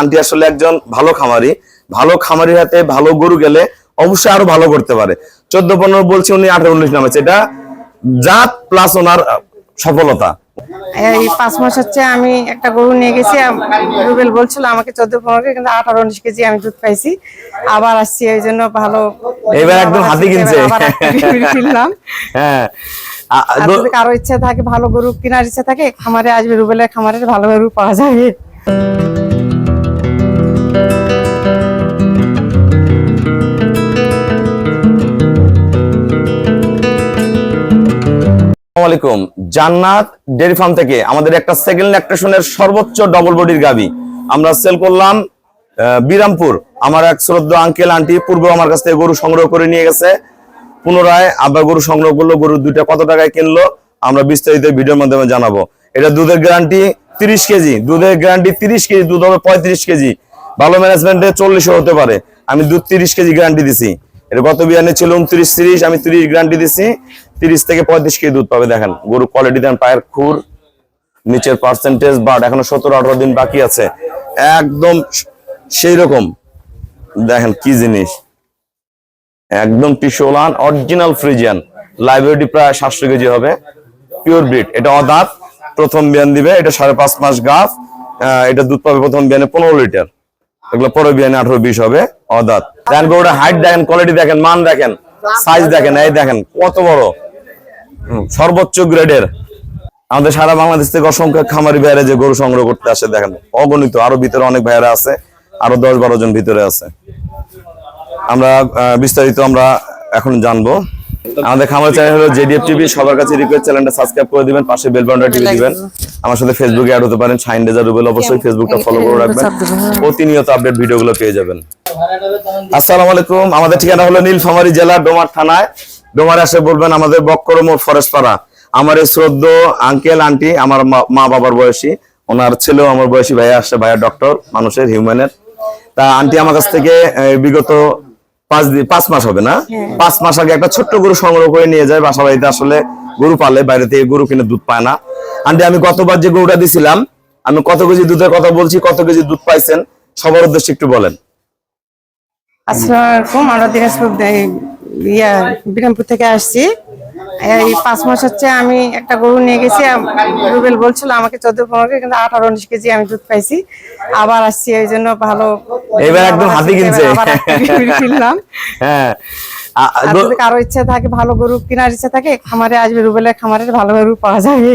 Aunty আসলে একজন ভালো খামারি। ভালো খামারির হাতে ভালো গরু গেলে অবশ্যই আরও ভালো করতে পারে। চোদ্দ পনেরো বলছে উনি আঠারো উনিশ নামেছে এটা জাত প্লাস ওনার সফলতা। এই পাঁচ মাস হচ্ছে আমি একটা গরু নিয়ে গেছি রুবেল বলছিল আমাকে চোদ্দ পনেরো কিন্তু আঠারো উনিশ কেজি আমি দুধ পাইছি। আবার আসছি জন্য ভালো এবার একদম হাতি কিনছে। কিনলাম হ্যাঁ। কারও ইচ্ছা থাকে ভালো গরু কেনার ইচ্ছা থাকে খামারে আসবে রুবেলের খামারে ভালো গরু পাওয়া যাবে। আলাইকুম। জান্নাত ডেয়ারি ফার্ম থেকে আমাদের একটা সেকেন্ড ল্যাকটেশনের সর্বোচ্চ ডবল বডির গাবি। আমরা সেল করলাম বিরামপুর। আমার এক শ্রদ্ধ আঙ্কেল আন্টি পূর্ব আমার কাছ থেকে গরু সংগ্রহ করে নিয়ে গেছে। পুনরায় আবার গরু সংগ্রহ করল গরু দুইটা কত টাকায় কিনলো, আমরা বিস্তারিত ভিডিওর মাধ্যমে জানাব। এটা দুধের গ্যারান্টি তিরিশ কেজি। দুধের গ্যারান্টি তিরিশ কেজি, দুধ হবে পঁয়ত্রিশ কেজি। ভালো ম্যানেজমেন্টে চল্লিশও হতে পারে। আমি দুধ তিরিশ কেজি গ্যারান্টি দিছি। এটা গত বিয়ানে ছিল উনত্রিশ, তিরিশ, আমি তিরিশ গ্যারান্টি দিছি। তিরিশ থেকে পঁয়ত্রিশ কেজি দুধ পাবে, দেখেন। গরু কোয়ালিটি দেন, পায়ের খুর, নিচের পার্সেন্টেজ বাট এখনও সতেরো আঠারো দিন বাকি আছে। একদম সেই রকম দেখেন কি জিনিস। একদম টিসোলান অরিজিনাল ফ্রিজিয়ান লাইব্রেরি প্রায় সাতশো কেজি হবে। পিওর ব্রিড এটা অদাঁত, প্রথম বিয়ান দিবে, এটা সাড়ে পাঁচ মাস গাছ এটা দুধ পাবে প্রথম বিয়ানে পনেরো লিটার। এগুলো পরে বিয়ানে আঠারো বিশ হবে, অদাঁত। দেখেন হাইট দেখেন কোয়ালিটি দেখেন, মান দেখেন সাইজ দেখেন, এই দেখেন, কত বড়। সর্বোচ্চ গ্রেডের। আমাদের সারা বাংলাদেশ থেকে অসংখ্য খামারি ভাইরা যে গরু সংগ্রহ করতে আসে দেখেন অগণিত। আরও ভিতরে অনেক ভাইরা আছে আরও দশ বারো জন ভিতরে আছে। আমরা বিস্তারিত আমরা এখন জানব। আমাদের খামার চ্যানেল হলো জেডিএফ টিভি সবার কাছে রিকোয়েস্ট চ্যানেলটা সাবস্ক্রাইব করে দিবেন পাশে বেল বাটনটা টিপে দিবেন। আমার সাথে ফেসবুকে অ্যাড হতে পারেন শাইন রেজা রুবেল অবশ্যই ফেসবুকটা ফলো করে রাখবেন। প্রতিনিয়ত আপডেট ভিডিওগুলো পেয়ে যাবেন। আসসালামু আলাইকুম আমাদের ঠিকানা হলো নীলফামারী জেলা ডোমার থানায়। ডোমার এসে বলবেন আমাদের বক্করমোড় ফরেস্ট পাড়া আমার এই শ্রদ্ধ আঙ্কেল আন্টি আমার মা- বাবার বয়সী। ওনার ছেলেও আমার বয়সী ভাইয়া আসছে ভাইয়া ডক্টর মানুষের হিউম্যানের তা আন্টি আমার কাছ থেকে বিগত পাঁচ দিন পাঁচ মাস হবে না? পাঁচ মাস আগে একটা ছোট্ট গরু সংগ্রহ করে নিয়ে যায়। বাসা বাড়িতে আসলে গরু পালে বাইরে থেকে গরু কিনে দুধ পায় না। আন্টি আমি গতবার যে গরুটা দিছিলাম আমি কত কেজি দুধের কথা বলছি কত কেজি দুধ পাইছেন? সবার উদ্দেশ্যে একটু বলেন। আসসালামু আলাইকুম আমরা দিনাজপুর দে- ইয়া বিরামপুর থেকে আসছি। এই পাঁচ মাস হচ্ছে আমি একটা গরু নিয়ে গেছি রুবেল বলছিল আমাকে চোদ্দ পনেরো কেজি, কিন্তু আঠারো উনিশ কেজি আমি দুধ পাইছি। আবার আসছি এই জন্য ভালো এবার একদম হাতি কিনছে। কিনলাম। হ্যাঁ। যদি কারও ইচ্ছা থাকে ভালো গরু কেনার ইচ্ছা থাকে খামারে আসবে রুবেলের খামারে ভালো গরু পাওয়া যাবে।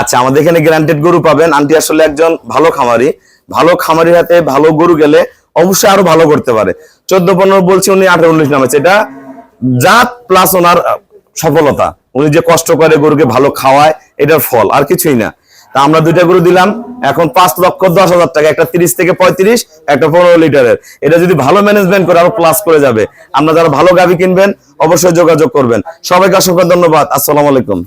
আচ্ছা আমাদের এখানে গ্যারান্টেড গরু পাবেন। আন্টি আসলে একজন ভালো খামারি। ভালো খামারির হাতে ভালো গরু গেলে অবশ্যই আরও ভালো করতে পারে। চোদ্দ পনেরো বলছে উনি আঠারো উনিশ নামেছে এটা জাত প্লাস ওনার সফলতা। উনি যে কষ্ট করে গরুকে ভালো খাওয়ায়, এটার ফল, আর কিছুই না। তা আমরা দুইটা গরু দিলাম, এখন পাঁচ লক্ষ দশ হাজার টাকা, একটা তিরিশ থেকে পঁয়ত্রিশ, একটা পনেরো লিটারের। এটা যদি ভালো ম্যানেজমেন্ট করে, আরও প্লাস করে যাবে। আমরা যারা ভালো গাভি কিনবেন, অবশ্যই যোগাযোগ করবেন। সবাইকে অসংখ্য ধন্যবাদ। আসসালাম আলাইকুম।